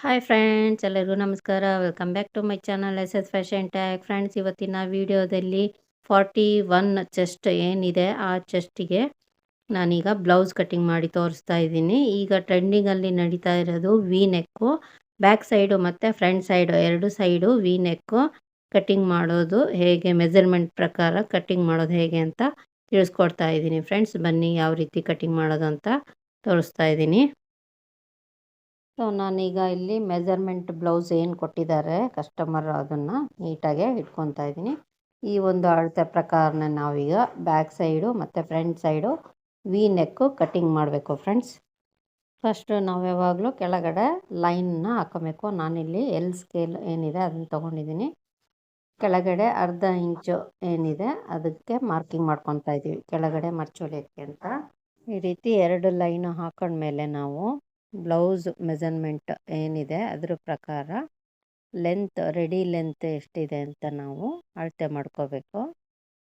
Hi friends ಎಲ್ಲರಿಗೂ ನಮಸ್ಕಾರ. Welcome back to my channel S S fashion tag friends ಇವತ್ತಿನ ವಿಡಿಯೋದಲ್ಲಿ ಫಾರ್ಟಿ ಒನ್ ಚೆಸ್ಟ್ ಏನಿದೆ, ಆ ಚೆಸ್ಟಿಗೆ ನಾನೀಗ ಬ್ಲೌಸ್ ಕಟ್ಟಿಂಗ್ ಮಾಡಿ ತೋರಿಸ್ತಾ ಇದ್ದೀನಿ. ಈಗ ಟ್ರೆಂಡಿಂಗಲ್ಲಿ ನಡೀತಾ ಇರೋದು ವಿ ನೆಕ್ಕು ಬ್ಯಾಕ್ ಸೈಡು ಮತ್ತು ಫ್ರಂಟ್ ಸೈಡು ಎರಡು ಸೈಡು ವಿ ನೆಕ್ಕು ಕಟ್ಟಿಂಗ್ ಮಾಡೋದು. ಹೇಗೆ ಮೆಜರ್ಮೆಂಟ್ ಪ್ರಕಾರ ಕಟ್ಟಿಂಗ್ ಮಾಡೋದು ಹೇಗೆ ಅಂತ ತಿಳಿಸ್ಕೊಡ್ತಾ ಇದ್ದೀನಿ. ಫ್ರೆಂಡ್ಸ್ ಬನ್ನಿ ಯಾವ ರೀತಿ ಕಟ್ಟಿಂಗ್ ಮಾಡೋದು ಅಂತ ತೋರಿಸ್ತಾ ಇದ್ದೀನಿ. ಸೊ ನಾನೀಗ ಇಲ್ಲಿ ಮೆಜರ್ಮೆಂಟ್ ಬ್ಲೌಸ್ ಏನು ಕೊಟ್ಟಿದ್ದಾರೆ ಕಸ್ಟಮರ್ ಅದನ್ನು ನೀಟಾಗೆ ಇಟ್ಕೊತಾ ಇದ್ದೀನಿ. ಈ ಒಂದು ಅಳತೆ ಪ್ರಕಾರನ ನಾವೀಗ ಬ್ಯಾಕ್ ಸೈಡು ಮತ್ತು front side V neck cutting ಮಾಡಬೇಕು ಫ್ರೆಂಡ್ಸ್ ಫಸ್ಟು ನಾವು ಯಾವಾಗಲೂ ಕೆಳಗಡೆ ಲೈನ್ನ ಹಾಕೋಬೇಕು. ನಾನಿಲ್ಲಿ ಎಲ್ ಸ್ಕೇಲ್ ಏನಿದೆ ಅದನ್ನು ತೊಗೊಂಡಿದ್ದೀನಿ. ಕೆಳಗಡೆ ಅರ್ಧ ಇಂಚು ಏನಿದೆ ಅದಕ್ಕೆ ಮಾರ್ಕಿಂಗ್ ಮಾಡ್ಕೊತಾ ಇದ್ದೀವಿ ಕೆಳಗಡೆ ಮರ್ಚೋಲಿಕ್ಕೆ ಅಂತ. ಈ ರೀತಿ ಎರಡು ಲೈನು ಹಾಕೊಂಡ್ಮೇಲೆ ನಾವು ಬ್ಲೌಸ್ ಮೆಸರ್ಮೆಂಟ್ ಏನಿದೆ ಅದ್ರ ಪ್ರಕಾರ ಲೆಂತ್, ರೆಡಿ ಲೆಂತ್ ಎಷ್ಟಿದೆ ಅಂತ ನಾವು ಅಳತೆ ಮಾಡ್ಕೋಬೇಕು.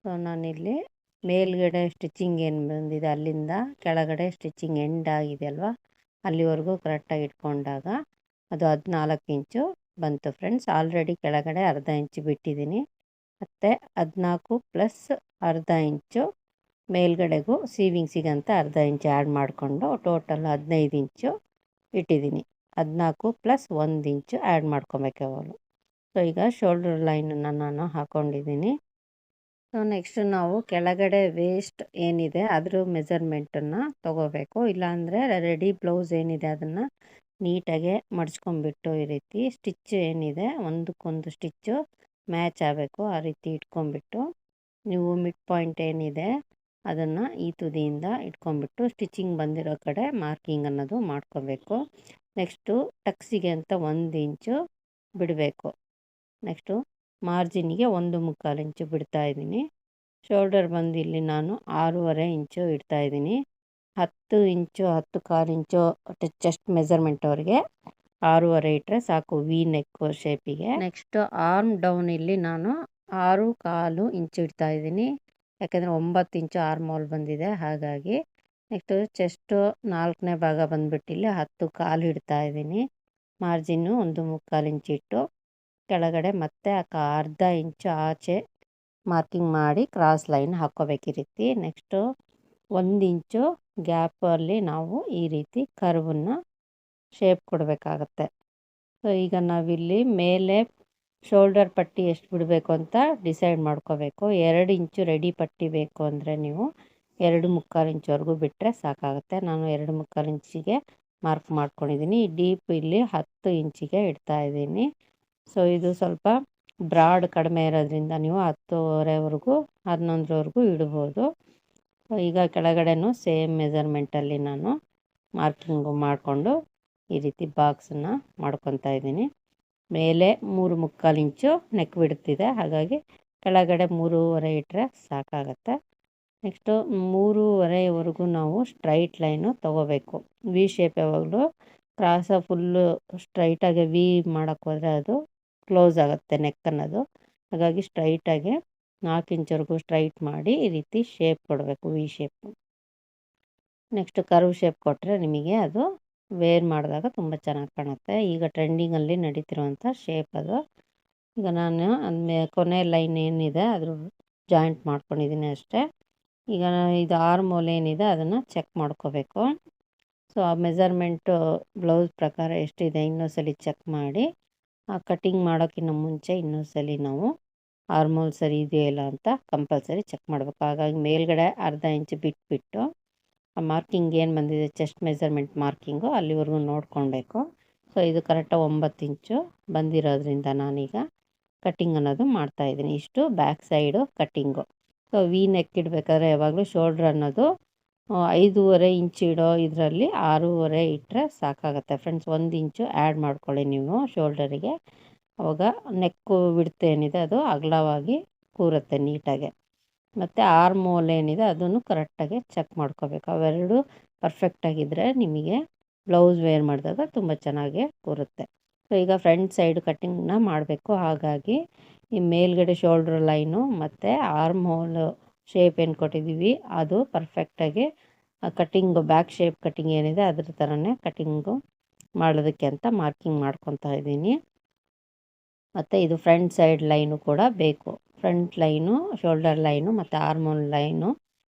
ಸೊ ನಾನಿಲ್ಲಿ ಮೇಲ್ಗಡೆ ಸ್ಟಿಚಿಂಗ್ ಏನು ಬಂದಿದೆ, ಅಲ್ಲಿಂದ ಕೆಳಗಡೆ ಸ್ಟಿಚಿಂಗ್ ಎಂಡ್ ಆಗಿದೆ ಅಲ್ವಾ? ಅಲ್ಲಿವರೆಗೂ ಕರೆಕ್ಟಾಗಿ ಇಟ್ಕೊಂಡಾಗ ಅದು ಹದಿನಾಲ್ಕು ಇಂಚು ಬಂತು ಫ್ರೆಂಡ್ಸ್. ಆಲ್ರೆಡಿ ಕೆಳಗಡೆ ಅರ್ಧ ಇಂಚು ಬಿಟ್ಟಿದ್ದೀನಿ. ಮತ್ತು ಹದಿನಾಲ್ಕು ಪ್ಲಸ್ ಅರ್ಧ ಇಂಚು ಮೇಲ್ಗಡೆಗೂ ಸೀವಿಂಗ್ಸಿಗಂತ ಅರ್ಧ ಇಂಚು ಆ್ಯಡ್ ಮಾಡಿಕೊಂಡು ಟೋಟಲ್ ಹದಿನೈದು ಇಂಚು ಇಟ್ಟಿದ್ದೀನಿ. ಹದಿನಾಲ್ಕು ಪ್ಲಸ್ ಒಂದು ಇಂಚು ಆ್ಯಡ್ ಮಾಡ್ಕೊಬೇಕು ಯಾವಾಗಲೂ ಸೊ ಈಗ ಶೋಲ್ಡರ್ ಲೈನನ್ನು ನಾನು ಹಾಕ್ಕೊಂಡಿದ್ದೀನಿ ಸೊ ನೆಕ್ಸ್ಟ್ ನಾವು ಕೆಳಗಡೆ ವೇಸ್ಟ್ ಏನಿದೆ, ಅದ್ರ ಮೆಜರ್ಮೆಂಟನ್ನು ತೊಗೋಬೇಕು. ಇಲ್ಲಾಂದರೆ ರೆಡಿ ಬ್ಲೌಸ್ ಏನಿದೆ, ಅದನ್ನು ನೀಟಾಗೆ ಮಡ್ಚ್ಕೊಂಬಿಟ್ಟು ಈ ರೀತಿ ಸ್ಟಿಚ್ ಏನಿದೆ, ಒಂದಕ್ಕೊಂದು ಸ್ಟಿಚ್ಚು ಮ್ಯಾಚ್ ಆಗಬೇಕು. ಆ ರೀತಿ ಇಟ್ಕೊಂಬಿಟ್ಟು ನೀವು ಮಿಡ್ ಪಾಯಿಂಟ್ ಏನಿದೆ ಅದನ್ನು ಈ ತುದಿಯಿಂದ ಇಟ್ಕೊಂಬಿಟ್ಟು ಸ್ಟಿಚಿಂಗ್ ಬಂದಿರೋ ಕಡೆ ಮಾರ್ಕಿಂಗ್ ಅನ್ನೋದು ಮಾಡ್ಕೋಬೇಕು. ನೆಕ್ಸ್ಟು ಟಕ್ಸಿಗೆ ಅಂತ ಒಂದು ಇಂಚು ಬಿಡಬೇಕು. ನೆಕ್ಸ್ಟು ಮಾರ್ಜಿನ್ಗೆ ಒಂದು ಮುಕ್ಕಾಲು ಇಂಚು ಬಿಡ್ತಾ ಇದ್ದೀನಿ. ಶೋಲ್ಡರ್ ಬಂದು ಇಲ್ಲಿ ನಾನು ಆರೂವರೆ ಇಂಚು ಇಡ್ತಾ ಇದ್ದೀನಿ. ಹತ್ತು ಇಂಚು, ಹತ್ತು ಕಾಲು ಇಂಚು ಚೆಸ್ಟ್ ಮೆಜರ್ಮೆಂಟ್ ಅವ್ರಿಗೆ ಆರೂವರೆ ಇಟ್ಟರೆ ಸಾಕು ವಿ ನೆಕ್ ಶೇಪಿಗೆ. ನೆಕ್ಸ್ಟ್ ಆರ್ಮ್ ಡೌನ್ ಇಲ್ಲಿ ನಾನು ಆರು ಕಾಲು ಇಂಚು ಇಡ್ತಾ ಇದ್ದೀನಿ. ಯಾಕೆಂದರೆ ಒಂಬತ್ತು ಇಂಚು ಆರ್ಮೋಲ್ ಬಂದಿದೆ, ಹಾಗಾಗಿ ನೆಕ್ಸ್ಟು ಚೆಸ್ಟು ನಾಲ್ಕನೇ ಭಾಗ ಬಂದುಬಿಟ್ಟು ಇಲ್ಲಿ ಹತ್ತು ಕಾಲು ಇಡ್ತಾ ಇದ್ದೀನಿ. ಮಾರ್ಜಿನ್ನು ಒಂದು ಮುಕ್ಕಾಲು ಇಂಚು ಇಟ್ಟು ಕೆಳಗಡೆ ಮತ್ತೆ ಆ ಅರ್ಧ ಇಂಚು ಆಚೆ ಮಾರ್ಕಿಂಗ್ ಮಾಡಿ ಕ್ರಾಸ್ ಲೈನ್ ಹಾಕ್ಕೋಬೇಕು ರೀತಿ ನೆಕ್ಸ್ಟು ಒಂದು ಇಂಚು ಗ್ಯಾಪಲ್ಲಿ ನಾವು ಈ ರೀತಿ ಕರ್ವನ್ನು ಶೇಪ್ ಕೊಡಬೇಕಾಗತ್ತೆ. ಸೊ ಈಗ ನಾವಿಲ್ಲಿ ಮೇಲೆ ಶೋಲ್ಡರ್ ಪಟ್ಟಿ ಎಷ್ಟು ಬಿಡಬೇಕು ಅಂತ ಡಿಸೈಡ್ ಮಾಡ್ಕೋಬೇಕು. ಎರಡು ಇಂಚು ರೆಡಿ ಪಟ್ಟಿ ಬೇಕು ಅಂದರೆ ನೀವು ಎರಡು ಮುಕ್ಕಾಲು ಇಂಚುವರೆಗೂ ಬಿಟ್ಟರೆ ಸಾಕಾಗುತ್ತೆ. ನಾನು ಎರಡು ಮುಕ್ಕಾಲು ಇಂಚಿಗೆ ಮಾರ್ಕ್ ಮಾಡ್ಕೊಂಡಿದ್ದೀನಿ. ಡೀಪ್ ಇಲ್ಲಿ ಹತ್ತು ಇಂಚಿಗೆ ಇಡ್ತಾ ಇದ್ದೀನಿ. ಸೊ, ಇದು ಸ್ವಲ್ಪ ಬ್ರಾಡ್ ಕಡಿಮೆ ಇರೋದ್ರಿಂದ ನೀವು ಹತ್ತುವರೆವರೆಗೂ, ಹನ್ನೊಂದರವರೆಗೂ ಇಡ್ಬೋದು. ಈಗ ಕೆಳಗಡೆನೂ ಸೇಮ್ ಮೆಜರ್ಮೆಂಟಲ್ಲಿ ನಾನು ಮಾರ್ಕಿಂಗು ಮಾಡಿಕೊಂಡು ಈ ರೀತಿ ಬಾಕ್ಸನ್ನು ಮಾಡ್ಕೊತಾ ಇದ್ದೀನಿ. ಮೇಲೆ ಮೂರು ಮುಕ್ಕಾಲು ಇಂಚು ನೆಕ್ ಬಿಡ್ತಿದೆ ಹಾಗಾಗಿ ಕೆಳಗಡೆ ಮೂರುವರೆ ಇಟ್ಟರೆ ಸಾಕಾಗತ್ತೆ. ನೆಕ್ಸ್ಟು ಮೂರುವರೆವರೆಗೂ ನಾವು ಸ್ಟ್ರೈಟ್ ಲೈನು ತೊಗೋಬೇಕು. ವಿ ಶೇಪ್ ಯಾವಾಗಲೂ ಕ್ರಾಸ ಫುಲ್ಲು ಸ್ಟ್ರೈಟಾಗಿ ವಿ ಮಾಡೋಕ್ಕೆ ಹೋದರೆ ಅದು ಕ್ಲೋಸ್ ಆಗುತ್ತೆ ನೆಕ್ ಅನ್ನೋದು. ಹಾಗಾಗಿ ಸ್ಟ್ರೈಟಾಗಿ ನಾಲ್ಕು ಇಂಚ್ವರೆಗೂ ಸ್ಟ್ರೈಟ್ ಮಾಡಿ ಈ ರೀತಿ ಶೇಪ್ ಕೊಡಬೇಕು V shape next curve shape ಕೊಟ್ಟರೆ ನಿಮಗೆ ಅದು ವೇರ್ ಮಾಡಿದಾಗ ತುಂಬ ಚೆನ್ನಾಗಿ ಕಾಣುತ್ತೆ. ಈಗ ಟ್ರೆಂಡಿಂಗಲ್ಲಿ ನಡೀತಿರುವಂಥ ಶೇಪ್ ಅದು. ಈಗ ನಾನು ಅದೇ ಕೊನೆ ಲೈನ್ ಏನಿದೆ ಅದ್ರ ಜಾಯಿಂಟ್ ಮಾಡ್ಕೊಂಡಿದ್ದೀನಿ ಅಷ್ಟೇ. ಈಗ ಇದು ಆರ್ಮೋಲ್ ಏನಿದೆ ಅದನ್ನು ಚೆಕ್ ಮಾಡ್ಕೋಬೇಕು. ಸೊ ಆ ಮೆಸರ್ಮೆಂಟು ಬ್ಲೌಸ್ ಪ್ರಕಾರ ಎಷ್ಟಿದೆ ಇನ್ನೊಂದ್ಸಲಿ ಚೆಕ್ ಮಾಡಿ. ಆ ಕಟ್ಟಿಂಗ್ ಮಾಡೋಕ್ಕಿಂತ ಮುಂಚೆ ಇನ್ನೊಂದ್ಸಲಿ ನಾವು ಆರ್ಮೋಲ್ ಸರಿ ಇದೆಯೋ ಇಲ್ಲ ಅಂತ ಕಂಪಲ್ಸರಿ ಚೆಕ್ ಮಾಡಬೇಕು. ಹಾಗಾಗಿ ಮೇಲ್ಗಡೆ ಅರ್ಧ ಇಂಚು ಬಿಟ್ಬಿಟ್ಟು ಆ ಮಾರ್ಕಿಂಗ್ ಏನು ಬಂದಿದೆ? ಚೆಸ್ಟ್ ಮೆಜರ್ಮೆಂಟ್ ಮಾರ್ಕಿಂಗು ಅಲ್ಲಿವರೆಗೂ ನೋಡ್ಕೊಳ್ಬೇಕು. ಸೊ ಇದು ಕರೆಕ್ಟಾಗಿ ಒಂಬತ್ತು ಇಂಚು ಬಂದಿರೋದ್ರಿಂದ ನಾನೀಗ ಕಟ್ಟಿಂಗ್ ಅನ್ನೋದು ಮಾಡ್ತಾಯಿದ್ದೀನಿ ಇಷ್ಟು back side cutting so V neck ಇಡಬೇಕಾದ್ರೆ ಯಾವಾಗಲೂ ಶೋಲ್ಡ್ರ್ ಅನ್ನೋದು ಐದೂವರೆ ಇಂಚ್ ಇಡೋ ಇದರಲ್ಲಿ ಆರೂವರೆ ಇಟ್ಟರೆ ಸಾಕಾಗುತ್ತೆ. ಫ್ರೆಂಡ್ಸ್ ಒಂದು ಇಂಚು ಆ್ಯಡ್ ಮಾಡ್ಕೊಳ್ಳಿ ನೀವು ಶೋಲ್ಡರಿಗೆ ಅವಾಗ ನೆಕ್ಕು ಬಿಡ್ತೇನಿದೆ ಅದು ಅಗಲವಾಗಿ ಕೂರುತ್ತೆ ನೀಟಾಗಿ. ಮತ್ತು ಆರ್ಮೋಲ್ ಏನಿದೆ ಅದನ್ನು ಕರೆಕ್ಟಾಗಿ ಚೆಕ್ ಮಾಡ್ಕೋಬೇಕು. ಅವೆರಡು ಪರ್ಫೆಕ್ಟಾಗಿದ್ದರೆ ನಿಮಗೆ ಬ್ಲೌಸ್ ವೇರ್ ಮಾಡಿದಾಗ ತುಂಬ ಚೆನ್ನಾಗಿ ಕೂರುತ್ತೆ. ಸೊ ಈಗ ಫ್ರಂಟ್ ಸೈಡ್ ಕಟ್ಟಿಂಗ್ನ ಮಾಡಬೇಕು. ಹಾಗಾಗಿ ಈ ಮೇಲ್ಗಡೆ ಶೋಲ್ಡ್ರ್ ಲೈನು ಮತ್ತು ಆರ್ಮ್ ಹೋಲ್ ಶೇಪ್ ಏನು ಕೊಟ್ಟಿದ್ದೀವಿ, ಅದು ಪರ್ಫೆಕ್ಟಾಗಿ ಕಟ್ಟಿಂಗು ಬ್ಯಾಕ್ ಶೇಪ್ ಕಟ್ಟಿಂಗ್ ಏನಿದೆ ಅದ್ರ ಥರನೇ ಕಟ್ಟಿಂಗು ಮಾಡೋದಕ್ಕೆ ಅಂತ ಮಾರ್ಕಿಂಗ್ ಮಾಡ್ಕೊತಾ ಇದ್ದೀನಿ. ಮತ್ತು ಇದು ಫ್ರಂಟ್ ಸೈಡ್ ಲೈನು ಕೂಡ ಬೇಕು. ಫ್ರಂಟ್ ಲೈನು, ಶೋಲ್ಡರ್ ಲೈನು ಮತ್ತು ಆರ್ಮೋನ್ ಲೈನು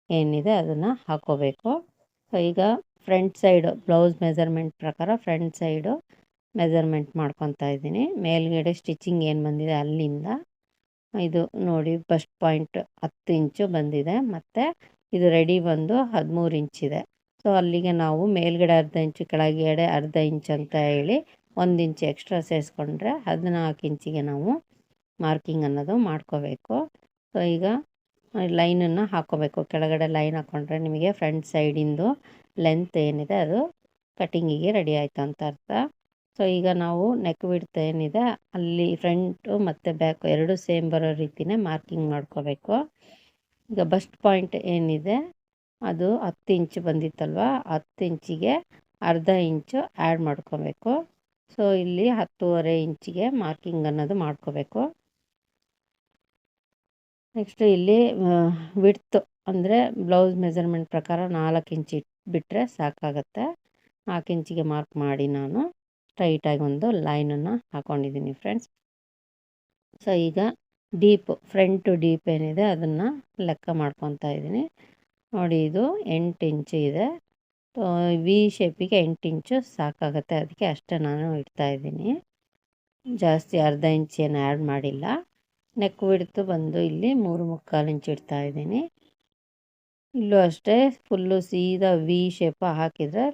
ಏನಿದೆ ಅದನ್ನು ಹಾಕೋಬೇಕು. ಸೊ ಈಗ ಫ್ರಂಟ್ ಸೈಡು ಬ್ಲೌಸ್ ಮೆಜರ್ಮೆಂಟ್ ಪ್ರಕಾರ ಫ್ರಂಟ್ ಸೈಡು ಮೆಜರ್ಮೆಂಟ್ ಮಾಡ್ಕೊತಾ ಇದ್ದೀನಿ. ಮೇಲ್ಗಡೆ ಸ್ಟಿಚಿಂಗ್ ಏನು ಬಂದಿದೆ ಅಲ್ಲಿಂದ ಇದು ನೋಡಿ ಫಸ್ಟ್ ಪಾಯಿಂಟ್ ಹತ್ತು ಇಂಚು ಬಂದಿದೆ ಮತ್ತು ಇದು ರೆಡಿ ಬಂದು ಹದಿಮೂರು ಇಂಚಿದೆ ಸೊ ಅಲ್ಲಿಗೆ ನಾವು ಮೇಲ್ಗಡೆ ಅರ್ಧ ಇಂಚು, ಕೆಳಗಡೆ ಅರ್ಧ ಇಂಚ್ ಅಂತ ಹೇಳಿ ಒಂದು ಇಂಚು ಎಕ್ಸ್ಟ್ರಾ ಸೇರಿಸ್ಕೊಂಡ್ರೆ ಹದಿನಾಲ್ಕು ಇಂಚಿಗೆ ನಾವು ಮಾರ್ಕಿಂಗ್ ಅನ್ನೋದು ಮಾಡ್ಕೋಬೇಕು. ಸೊ ಈಗ ಲೈನನ್ನು ಹಾಕ್ಕೋಬೇಕು ಕೆಳಗಡೆ ಲೈನ್ ಹಾಕ್ಕೊಂಡ್ರೆ ನಿಮಗೆ ಫ್ರಂಟ್ ಸೈಡಿಂದು ಲೆಂತ್ ಏನಿದೆ ಅದು ಕಟಿಂಗಿಗೆ ರೆಡಿ ಆಯಿತು ಅಂತ ಅರ್ಥ. ಸೊ ಈಗ ನಾವು ನೆಕ್ ಬಿಡ್ತಾ ಏನಿದೆ ಅಲ್ಲಿ ಫ್ರಂಟು ಮತ್ತು ಬ್ಯಾಕ್ ಎರಡು ಸೇಮ್ ಬರೋ ರೀತಿಯೇ ಮಾರ್ಕಿಂಗ್ ಮಾಡ್ಕೋಬೇಕು. ಈಗ ಬಸ್ಟ್ ಪಾಯಿಂಟ್ ಏನಿದೆ ಅದು ಹತ್ತು ಇಂಚು ಬಂದಿತ್ತಲ್ವ? ಹತ್ತು ಇಂಚಿಗೆ ಅರ್ಧ ಇಂಚು ಆ್ಯಡ್ ಮಾಡ್ಕೋಬೇಕು. ಸೊ ಇಲ್ಲಿ ಹತ್ತೂವರೆ ಇಂಚಿಗೆ ಮಾರ್ಕಿಂಗ್ ಅನ್ನೋದು ಮಾಡ್ಕೋಬೇಕು. ನೆಕ್ಸ್ಟ್ ಇಲ್ಲಿ ವಿಡ್ತ್ ಅಂದರೆ ಬ್ಲೌಸ್ ಮೆಜರ್ಮೆಂಟ್ ಪ್ರಕಾರ ನಾಲ್ಕು ಇಂಚ್ ಬಿಟ್ಟರೆ ಸಾಕಾಗತ್ತೆ. ನಾಲ್ಕು ಇಂಚಿಗೆ ಮಾರ್ಕ್ ಮಾಡಿ ನಾನು ಸ್ಟ್ರೈಟಾಗಿ ಒಂದು ಲೈನನ್ನು ಹಾಕ್ಕೊಂಡಿದ್ದೀನಿ ಫ್ರೆಂಡ್ಸ್ ಸೊ ಈಗ ಡೀಪ್ ಫ್ರಂಟು ಡೀಪ್ ಏನಿದೆ ಅದನ್ನು ಲೆಕ್ಕ ಮಾಡ್ಕೊತಾ ಇದ್ದೀನಿ. ನೋಡಿ, ಇದು ಎಂಟು ಇಂಚು ಇದೆ. ವಿ ಶೇಪಿಗೆ ಎಂಟು ಇಂಚು ಸಾಕಾಗುತ್ತೆ. ಅದಕ್ಕೆ ಅಷ್ಟೇ ನಾನು ಇಡ್ತಾ ಇದ್ದೀನಿ. ಜಾಸ್ತಿ ಅರ್ಧ ಇಂಚ್ ಏನು ಆ್ಯಡ್ ಮಾಡಿಲ್ಲ. ನೆಕ್ ಬಿಡ್ತು ಬಂದು ಇಲ್ಲಿ ಮೂರು ಮುಕ್ಕಾಲು ಇಂಚು ಇಡ್ತಾ ಇದ್ದೀನಿ. ಇಲ್ಲೂ ಅಷ್ಟೇ ಫುಲ್ಲು ಸೀದಾ ವಿ ಶೇಪ ಹಾಕಿದರೆ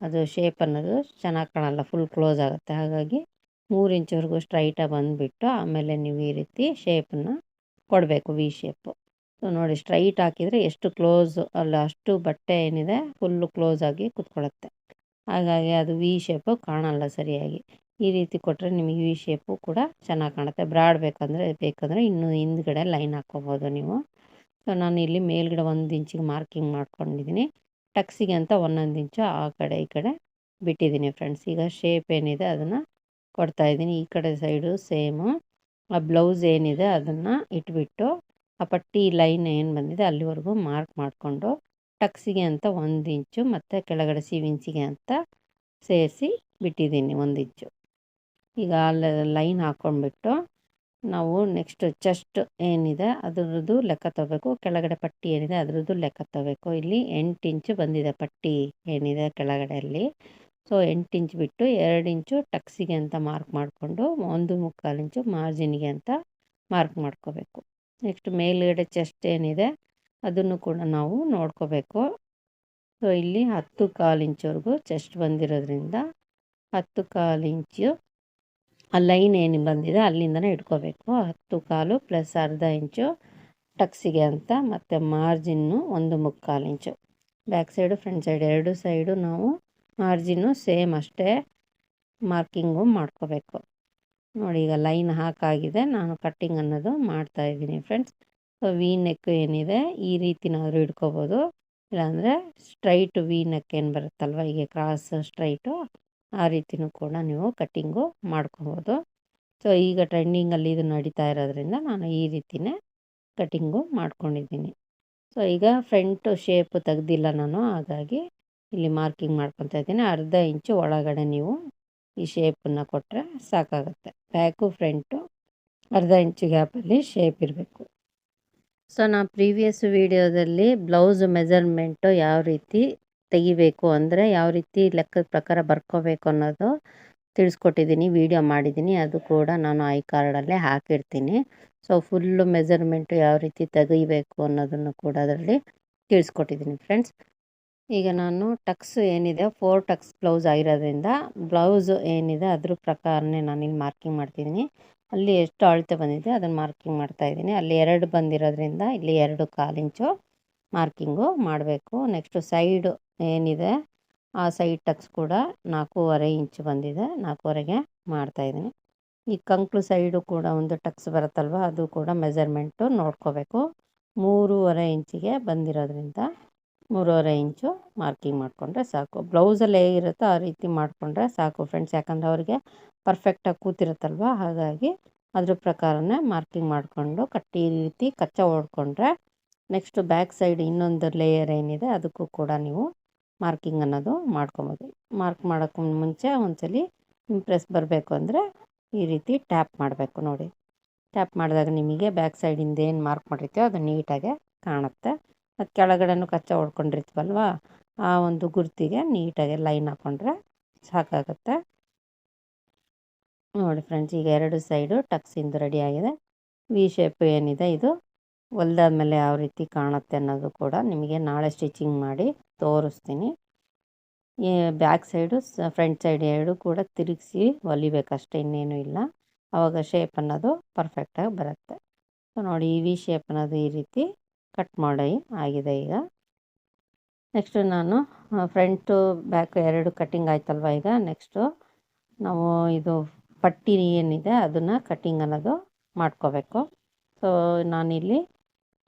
ಅದು ಶೇಪ್ ಅನ್ನೋದು ಚೆನ್ನಾಗಿ ಕಾಣಲ್ಲ ಫುಲ್ ಕ್ಲೋಸ್ ಆಗುತ್ತೆ. ಹಾಗಾಗಿ ಮೂರು ಇಂಚ್ವರೆಗೂ ಸ್ಟ್ರೈಟಾಗಿ ಬಂದುಬಿಟ್ಟು ಆಮೇಲೆ ನೀವು ಈ ರೀತಿ ಶೇಪನ್ನು ಕೊಡಬೇಕು ವಿ ಶೇಪು ಸೊ ನೋಡಿ ಸ್ಟ್ರೈಟ್ ಹಾಕಿದರೆ ಎಷ್ಟು ಕ್ಲೋಸ್ ಅಲ್ಲ, ಅಷ್ಟು ಬಟ್ಟೆ ಏನಿದೆ ಫುಲ್ಲು ಕ್ಲೋಸ್ ಆಗಿ ಕುತ್ಕೊಳ್ಳುತ್ತೆ ಹಾಗಾಗಿ ಅದು ವಿ ಶೇಪು ಕಾಣಲ್ಲ ಸರಿಯಾಗಿ. ಈ ರೀತಿ ಕೊಟ್ಟರೆ ನಿಮಗೆ ವಿ ಶೇಪು ಕೂಡ ಚೆನ್ನಾಗಿ ಕಾಣುತ್ತೆ. ಬ್ರಾಡ್ ಬೇಕಂದರೆ ಬೇಕಂದರೆ ಇನ್ನೂ ಹಿಂದ್ಗಡೆ ಲೈನ್ ಹಾಕ್ಕೊಬೋದು ನೀವು. ಸೊ ನಾನು ಇಲ್ಲಿ ಮೇಲ್ಗಡೆ ಒಂದು ಇಂಚಿಗೆ ಮಾರ್ಕಿಂಗ್ ಮಾಡ್ಕೊಂಡಿದ್ದೀನಿ ಟಕ್ಸಿಗೆ ಅಂತ ಒಂದೊಂದು ಇಂಚು ಆ ಕಡೆ ಈ ಕಡೆ ಬಿಟ್ಟಿದ್ದೀನಿ ಫ್ರೆಂಡ್ಸ್ ಈಗ ಶೇಪ್ ಏನಿದೆ ಅದನ್ನು ಕೊಡ್ತಾಯಿದ್ದೀನಿ ಈ ಕಡೆ ಸೈಡು ಸೇಮು ಆ ಬ್ಲೌಸ್ ಏನಿದೆ ಅದನ್ನು ಇಟ್ಬಿಟ್ಟು ಆ ಪಟ್ಟಿ ಲೈನ್ ಏನು ಬಂದಿದೆ ಅಲ್ಲಿವರೆಗೂ ಮಾರ್ಕ್ ಮಾಡಿಕೊಂಡು ಟಕ್ಸಿಗೆ ಅಂತ ಒಂದು ಇಂಚು ಮತ್ತು ಕೆಳಗಡೆ ಸಿವಿನ್ಸಿಗೆ ಅಂತ ಸೇರಿಸಿ ಬಿಟ್ಟಿದ್ದೀನಿ ಒಂದು ಇಂಚು. ಈಗ ಅಲ್ಲಿ ಲೈನ್ ಹಾಕ್ಕೊಂಡ್ಬಿಟ್ಟು ನಾವು ನೆಕ್ಸ್ಟ್ ಚೆಸ್ಟ್ ಏನಿದೆ ಅದರದ್ದು ಲೆಕ್ಕ ತಗೋಬೇಕು. ಕೆಳಗಡೆ ಪಟ್ಟಿ ಏನಿದೆ ಅದರದ್ದು ಲೆಕ್ಕ ತಗೋಬೇಕು. ಇಲ್ಲಿ ಎಂಟು ಇಂಚು ಬಂದಿದೆ ಪಟ್ಟಿ ಏನಿದೆ ಕೆಳಗಡೆಯಲ್ಲಿ. ಸೊ, ಎಂಟು ಇಂಚ್ ಬಿಟ್ಟು ಎರಡು ಇಂಚು ಟಕ್ಸಿಗೆ ಅಂತ ಮಾರ್ಕ್ ಮಾಡಿಕೊಂಡು ಒಂದು ಮುಕ್ಕಾಲು ಇಂಚು ಮಾರ್ಜಿನ್ಗೆ ಅಂತ ಮಾರ್ಕ್ ಮಾಡ್ಕೋಬೇಕು. ನೆಕ್ಸ್ಟ್ ಮೇಲುಗಡೆ ಚೆಸ್ಟ್ ಏನಿದೆ ಅದನ್ನು ಕೂಡ ನಾವು ನೋಡ್ಕೋಬೇಕು. ಸೊ, ಇಲ್ಲಿ ಹತ್ತು ಕಾಲು ಇಂಚವರೆಗೂ ಚೆಸ್ಟ್ ಬಂದಿರೋದ್ರಿಂದ ಹತ್ತು ಕಾಲು ಇಂಚು ಆ ಲೈನ್ ಏನು ಬಂದಿದೆ ಅಲ್ಲಿಂದನೇ ಇಟ್ಕೋಬೇಕು. ಹತ್ತು ಕಾಲು ಪ್ಲಸ್ ಅರ್ಧ ಇಂಚು ಟಕ್ಸಿಗೆ ಅಂತ, ಮತ್ತು ಮಾರ್ಜಿನ್ನು ಒಂದು ಮುಕ್ಕಾಲು inch. Back side, front side ಎರಡು ಸೈಡು ನಾವು ಮಾರ್ಜಿನ್ನು ಸೇಮ್ ಅಷ್ಟೇ ಮಾರ್ಕಿಂಗು ಮಾಡ್ಕೋಬೇಕು. ನೋಡಿ, ಈಗ ಲೈನ್ ಹಾಕಾಗಿದೆ. ನಾನು ಕಟ್ಟಿಂಗ್ ಅನ್ನೋದು ಮಾಡ್ತಾ ಇದ್ದೀನಿ ಫ್ರೆಂಡ್ಸ್. ಸೊ ವಿ ನೆಕ್ ಏನಿದೆ, ಈ ರೀತಿನಾದರೂ ಇಟ್ಕೋಬೋದು. ಇಲ್ಲಾಂದರೆ ಸ್ಟ್ರೈಟ್ ವಿ ನೆಕ್ ಏನು ಬರುತ್ತಲ್ವ, ಹೀಗೆ ಕ್ರಾಸ್ ಸ್ಟ್ರೈಟು ಆ ರೀತಿನೂ ಕೂಡ ನೀವು ಕಟ್ಟಿಂಗು ಮಾಡ್ಕೊಬೋದು. ಸೊ, ಈಗ ಟ್ರೆಂಡಿಂಗಲ್ಲಿ ಇದು ನಡೀತಾ ಇರೋದ್ರಿಂದ ನಾನು ಈ ರೀತಿನೇ ಕಟ್ಟಿಂಗು ಮಾಡ್ಕೊಂಡಿದ್ದೀನಿ. ಸೊ, ಈಗ ಫ್ರಂಟು ಶೇಪ್ ತೆಗ್ದಿಲ್ಲ ನಾನು, ಹಾಗಾಗಿ ಇಲ್ಲಿ ಮಾರ್ಕಿಂಗ್ ಮಾಡ್ಕೊತಾ ಇದ್ದೀನಿ. ಅರ್ಧ ಇಂಚು ಒಳಗಡೆ ನೀವು ಈ ಶೇಪನ್ನು ಕೊಟ್ಟರೆ ಸಾಕಾಗುತ್ತೆ. ಬ್ಯಾಕು, ಫ್ರಂಟು ಅರ್ಧ ಇಂಚು ಗ್ಯಾಪಲ್ಲಿ ಶೇಪ್ ಇರಬೇಕು. ಸೊ ನಾನು ಪ್ರೀವಿಯಸ್ ವೀಡಿಯೋದಲ್ಲಿ ಬ್ಲೌಸ್ ಮೆಜರ್ಮೆಂಟು ಯಾವ ರೀತಿ ತೆಗಿಬೇಕು ಅಂದರೆ ಯಾವ ರೀತಿ ಲೆಕ್ಕದ ಪ್ರಕಾರ ಬರ್ಕೋಬೇಕು ಅನ್ನೋದು ತಿಳಿಸ್ಕೊಟ್ಟಿದ್ದೀನಿ ವಿಡಿಯೋ ಮಾಡಿದ್ದೀನಿ ಅದು ಕೂಡ ನಾನು ಐ ಕಾರ್ಡಲ್ಲೇ ಹಾಕಿರ್ತೀನಿ. ಸೊ ಫುಲ್ಲು ಮೆಜರ್ಮೆಂಟು ಯಾವ ರೀತಿ ತೆಗಿಬೇಕು ಅನ್ನೋದನ್ನು ಕೂಡ ಅದರಲ್ಲಿ ತಿಳಿಸ್ಕೊಟ್ಟಿದ್ದೀನಿ ಫ್ರೆಂಡ್ಸ್ ಈಗ ನಾನು ಟಕ್ಸ್ ಏನಿದೆ ಫೋರ್ ಟಕ್ಸ್ ಬ್ಲೌಸ್ ಆಗಿರೋದ್ರಿಂದ ಬ್ಲೌಸ್ ಏನಿದೆ ಅದ್ರ ಪ್ರಕಾರನೇ ನಾನು ಇಲ್ಲಿ ಮಾರ್ಕಿಂಗ್ ಮಾಡ್ತಿದ್ದೀನಿ ಅಲ್ಲಿ ಎಷ್ಟು ಅಳತೆ ಬಂದಿದೆ ಅದನ್ನು ಮಾರ್ಕಿಂಗ್ ಮಾಡ್ತಾಯಿದ್ದೀನಿ ಅಲ್ಲಿ ಎರಡು ಬಂದಿರೋದ್ರಿಂದ ಇಲ್ಲಿ ಎರಡು ಕಾಲಿಂಚು ಮಾರ್ಕಿಂಗು ಮಾಡಬೇಕು. ನೆಕ್ಸ್ಟು ಸೈಡು ಏನಿದೆ, ಆ ಸೈಡ್ ಟಕ್ಸ್ ಕೂಡ ನಾಲ್ಕೂವರೆ ಇಂಚು ಬಂದಿದೆ. ನಾಲ್ಕೂವರೆಗೆ ಮಾಡ್ತಾಯಿದ್ದೀನಿ ಈ ಕಂಕ್ಳು ಸೈಡು ಕೂಡ ಒಂದು ಟಕ್ಸ್ ಬರುತ್ತಲ್ವ, ಅದು ಕೂಡ ಮೆಜರ್ಮೆಂಟು ನೋಡ್ಕೋಬೇಕು. ಮೂರುವರೆ ಇಂಚಿಗೆ ಬಂದಿರೋದ್ರಿಂದ ಮೂರುವರೆ ಇಂಚು ಮಾರ್ಕಿಂಗ್ ಮಾಡಿಕೊಂಡ್ರೆ ಸಾಕು. ಬ್ಲೌಸಲ್ಲಿ ಹೇಗಿರುತ್ತೋ ಆ ರೀತಿ ಮಾಡಿಕೊಂಡ್ರೆ ಸಾಕು ಫ್ರೆಂಡ್ಸ್. ಯಾಕಂದರೆ ಅವರಿಗೆ ಪರ್ಫೆಕ್ಟಾಗಿ ಕೂತಿರುತ್ತಲ್ವ, ಹಾಗಾಗಿ ಅದ್ರ ಪ್ರಕಾರನೇ ಮಾರ್ಕಿಂಗ್ ಮಾಡಿಕೊಂಡು ಕಟ್ಟಿ ರೀತಿ ಕಚ್ಚಾ ಹೊಡ್ಕೊಂಡ್ರೆ ನೆಕ್ಸ್ಟ್ ಬ್ಯಾಕ್ ಸೈಡ್ ಇನ್ನೊಂದು ಲೇಯರ್ ಏನಿದೆ, ಅದಕ್ಕೂ ಕೂಡ ನೀವು ಮಾರ್ಕಿಂಗ್ ಅನ್ನೋದು ಮಾಡ್ಕೊಬೋದು. ಮಾರ್ಕ್ ಮಾಡೋಕ್ಕೂ ಮುಂಚೆ ಒಂದ್ಸಲಿ ಇಂಪ್ರೆಸ್ ಬರಬೇಕು ಅಂದರೆ ಈ ರೀತಿ ಟ್ಯಾಪ್ ಮಾಡಬೇಕು ನೋಡಿ. ಟ್ಯಾಪ್ ಮಾಡಿದಾಗ ನಿಮಗೆ ಬ್ಯಾಕ್ ಸೈಡಿಂದ ಏನು ಮಾರ್ಕ್ ಮಾಡಿರ್ತೀವೋ ಅದು ನೀಟಾಗೆ ಕಾಣುತ್ತೆ. ಮತ್ತು ಕೆಳಗಡೆನೂ ಕಚ್ಚಾ ಹೊಡ್ಕೊಂಡಿರ್ತೀವಲ್ವ, ಆ ಒಂದು ಗುರ್ತಿಗೆ ನೀಟಾಗಿ ಲೈನ್ ಹಾಕ್ಕೊಂಡ್ರೆ ಸಾಕಾಗುತ್ತೆ. ನೋಡಿ ಫ್ರೆಂಡ್ಸ್ ಈಗ ಎರಡು ಸೈಡು ಟಕ್ಸಿಂದು ರೆಡಿ ಆಗಿದೆ. ವಿ ಶೇಪ್ ಏನಿದೆ ಇದು? ಹೊಲ್ದಾದ್ಮೇಲೆ ಯಾವ ರೀತಿ ಕಾಣುತ್ತೆ ಅನ್ನೋದು ಕೂಡ ನಿಮಗೆ ನಾಳೆ ಸ್ಟಿಚಿಂಗ್ ಮಾಡಿ ತೋರಿಸ್ತೀನಿ. ಈ ಬ್ಯಾಕ್ ಸೈಡು ಫ್ರಂಟ್ ಸೈಡ್ ಎರಡು ಕೂಡ ತಿರುಗಿಸಿ ಹೊಲಿಬೇಕಷ್ಟೆ, ಇನ್ನೇನು ಇಲ್ಲ. ಆವಾಗ ಶೇಪ್ ಅನ್ನೋದು ಪರ್ಫೆಕ್ಟಾಗಿ ಬರುತ್ತೆ. ಸೊ ನೋಡಿ ಈ ವಿ ಶೇಪ್ ಅನ್ನೋದು ಈ ರೀತಿ ಕಟ್ ಮಾಡಿ, ಆಗಿದೆ ಈಗ. ನೆಕ್ಸ್ಟು ನಾನು ಫ್ರಂಟು ಬ್ಯಾಕ್ ಎರಡು ಕಟ್ಟಿಂಗ್ ಆಯ್ತಲ್ವ ಈಗ? ನೆಕ್ಸ್ಟು ನಾವು ಇದು ಪಟ್ಟಿ ಏನಿದೆ, ಅದನ್ನು ಕಟ್ಟಿಂಗ್ ಅನ್ನೋದು ಮಾಡ್ಕೋಬೇಕು. ಸೊ ನಾನಿಲ್ಲಿ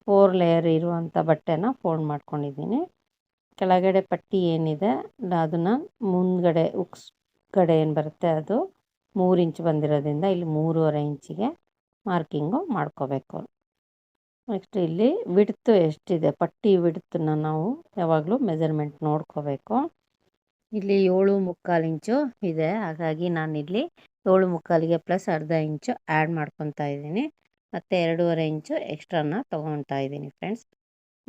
ಫೋರ್ ಲೇಯರ್ ಇರುವಂಥ ಬಟ್ಟೆನ ಫೋಲ್ಡ್ ಮಾಡ್ಕೊಂಡಿದ್ದೀನಿ. ಕೆಳಗಡೆ ಪಟ್ಟಿ ಏನಿದೆ, ಅದನ್ನು ಮುಂದ್ಗಡೆ ಉಕ್ಸ್ ಕಡೆ ಏನು ಬರುತ್ತೆ ಅದು ಮೂರು ಇಂಚ್ ಬಂದಿರೋದ್ರಿಂದ ಇಲ್ಲಿ ಮೂರುವರೆ ಇಂಚಿಗೆ ಮಾರ್ಕಿಂಗು ಮಾಡ್ಕೋಬೇಕು. ನೆಕ್ಸ್ಟ್ ಇಲ್ಲಿ ವಿಡ್ತು ಎಷ್ಟಿದೆ, ಪಟ್ಟಿ ವಿಡ್ತನ್ನ ನಾವು ಯಾವಾಗಲೂ ಮೆಜರ್ಮೆಂಟ್ ನೋಡ್ಕೋಬೇಕು. ಇಲ್ಲಿ ಏಳು ಮುಕ್ಕಾಲು ಇಂಚು ಇದೆ, ಹಾಗಾಗಿ ನಾನಿಲ್ಲಿ ಏಳು ಮುಕ್ಕಾಲಿಗೆ ಪ್ಲಸ್ ಅರ್ಧ ಇಂಚು ಆ್ಯಡ್ ಮಾಡ್ಕೊತಾ ಇದ್ದೀನಿ. ಮತ್ತು ಎರಡೂವರೆ ಇಂಚು ಎಕ್ಸ್ಟ್ರಾನ ತೊಗೊತಾ ಇದ್ದೀನಿ ಫ್ರೆಂಡ್ಸ್.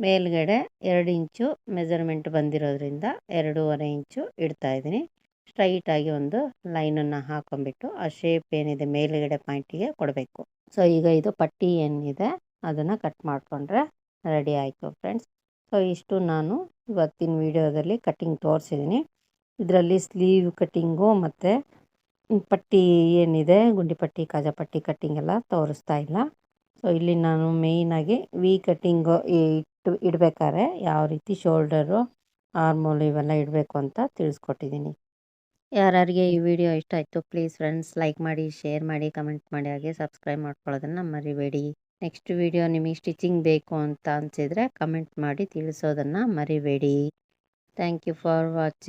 ಮೇಲ್ಗಡೆ ಎರಡು ಇಂಚು ಮೆಜರ್ಮೆಂಟ್ ಬಂದಿರೋದ್ರಿಂದ ಎರಡೂವರೆ ಇಂಚು ಇಡ್ತಾ ಇದ್ದೀನಿ. ಸ್ಟ್ರೈಟಾಗಿ ಒಂದು ಲೈನನ್ನು ಹಾಕೊಂಡ್ಬಿಟ್ಟು ಆ ಶೇಪ್ ಏನಿದೆ ಮೇಲುಗಡೆ ಪಾಯಿಂಟಿಗೆ ಕೊಡಬೇಕು. ಸೊ, ಈಗ ಇದು ಪಟ್ಟಿ ಏನಿದೆ ಅದನ್ನು ಕಟ್ ಮಾಡಿಕೊಂಡ್ರೆ ರೆಡಿ ಆಯಿತು ಫ್ರೆಂಡ್ಸ್. ಸೊ, ಇಷ್ಟು ನಾನು ಇವತ್ತಿನ ವಿಡಿಯೋದಲ್ಲಿ ಕಟ್ಟಿಂಗ್ ತೋರಿಸಿದ್ದೀನಿ. ಇದರಲ್ಲಿ ಸ್ಲೀವ್ ಕಟ್ಟಿಂಗು ಮತ್ತು ಪಟ್ಟಿ ಏನಿದೆ ಗುಂಡಿ ಪಟ್ಟಿ ಕಾಜಾ ಪಟ್ಟಿ ಕಟ್ಟಿಂಗ್ ಎಲ್ಲ ತೋರಿಸ್ತಾ ಇಲ್ಲ. ಸೊ ಇಲ್ಲಿ ನಾನು ಮೇಯ್ನಾಗಿ ವಿ ಕಟ್ಟಿಂಗು ಇಟ್ಟು ಇಡಬೇಕಾದ್ರೆ ಯಾವ ರೀತಿ ಶೋಲ್ಡರು ಆರ್ಮೋಲ್ ಇವೆಲ್ಲ ಇಡಬೇಕು ಅಂತ ತಿಳಿಸ್ಕೊಟ್ಟಿದ್ದೀನಿ. ಯಾರ್ಯಾರಿಗೆ ಈ ವಿಡಿಯೋ ಇಷ್ಟ ಆಯಿತು ಪ್ಲೀಸ್ ಫ್ರೆಂಡ್ಸ್ ಲೈಕ್ ಮಾಡಿ ಶೇರ್ ಮಾಡಿ ಕಮೆಂಟ್ ಮಾಡಿ, ಹಾಗೆ ಸಬ್ಸ್ಕ್ರೈಬ್ ಮಾಡ್ಕೊಳ್ಳೋದನ್ನು ಮರಿಬೇಡಿ. ನೆಕ್ಸ್ಟ್ ವಿಡಿಯೋ ನಿಮಗೆ ಸ್ಟಿಚಿಂಗ್ ಬೇಕು ಅಂತ ಅನಿಸಿದರೆ ಕಮೆಂಟ್ ಮಾಡಿ, ತಿಳಿಸೋದನ್ನು ಮರಿಬೇಡಿ. Thank you for watching